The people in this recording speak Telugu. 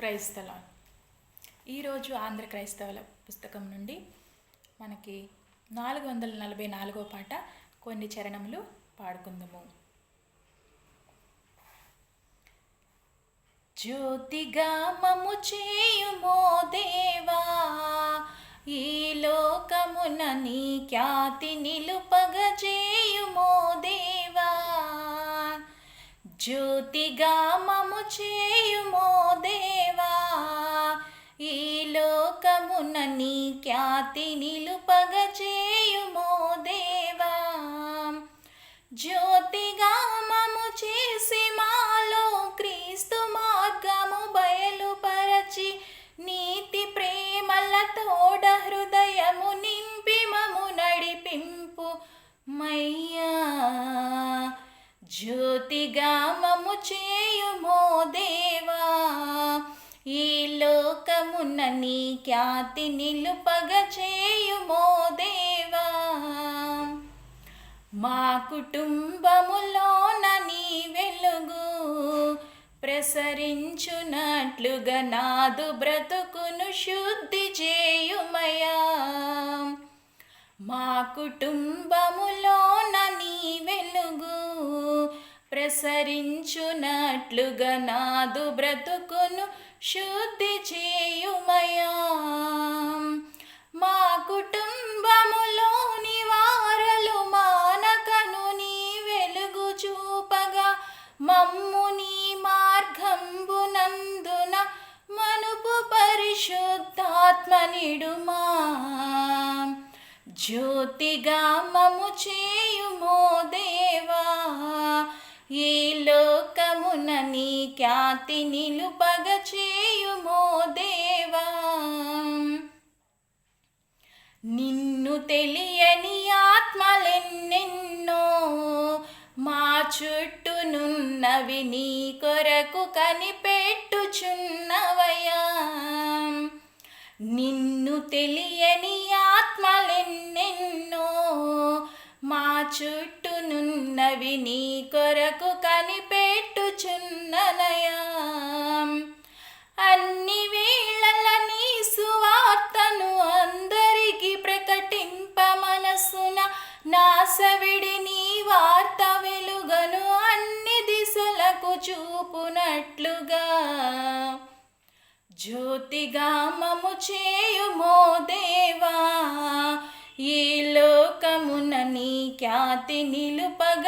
క్రైస్తవ ఈరోజు ఆంధ్ర క్రైస్తవుల పుస్తకం నుండి మనకి నాలుగు వందల నలభై నాలుగో పాట కొన్ని చరణములు పాడుకుందాము. జ్యోతిగా మము చేయుమో దేవా ఈ లోకమున నీ ఖ్యాతి నిలుపగ చేయుమో దేవా. జ్యోతిగా మము చేయుమో దేవా లోకమున నీ ఖ్యాతి నిలుపగ చేయుమో దేవా. జ్యోతిగా మము చేసి మాలో క్రీస్తు మార్గము బయలుపరచి నీతి ప్రేమల తోడ హృదయము నింపి మము నడిపింపు మయ్యా. జ్యోతిగా మము చేయుమో దేవా. ఈ లోకమున నీ ఖ్యాతి నిలుపగ చేయుమో దేవా. మా కుటుంబములోన నీ వెలుగు ప్రసరించునట్లుగా నాదు బ్రతుకును శుద్ధి చేయుమయా. మా కుటుంబములోన నీ వెలుగు నట్లుగా నాదు బ్రతుకును శుద్ధి చేయుమయా. మా కుటుంబములోని వారలు మానకను నీ వెలుగు చూపగా మమ్ము నీ మార్గంబునందున మనుపు పరిశుద్ధాత్మ నిడుమా జ్యోతిగా మము చేయుమో దేవా ఈ లోకమున నీ ఖ్యాతి నిలుపగ చేయుమో దేవా. నిన్ను తెలియని ఆత్మలెన్నెన్నో మా చుట్టూనున్నవి నీ కొరకు కనిపెట్టుచున్నవయా నిన్ను తెలియని ఆత్మలెన్నెన్నో మా చుట్టూనున్నవి నీ కొరకు కనిపె కనిపెట్టుచున్ననయా అన్ని వేళల నీ సువార్తను అందరికి ప్రకటింప మనసున నాసవిడి నీ వార్త వెలుగను అన్ని దిశలకు చూపునట్లుగా. జ్యోతిగా మము చేయుమో దేవా ఈ లోకమున నీ ఖ్యాతి నిలుపగ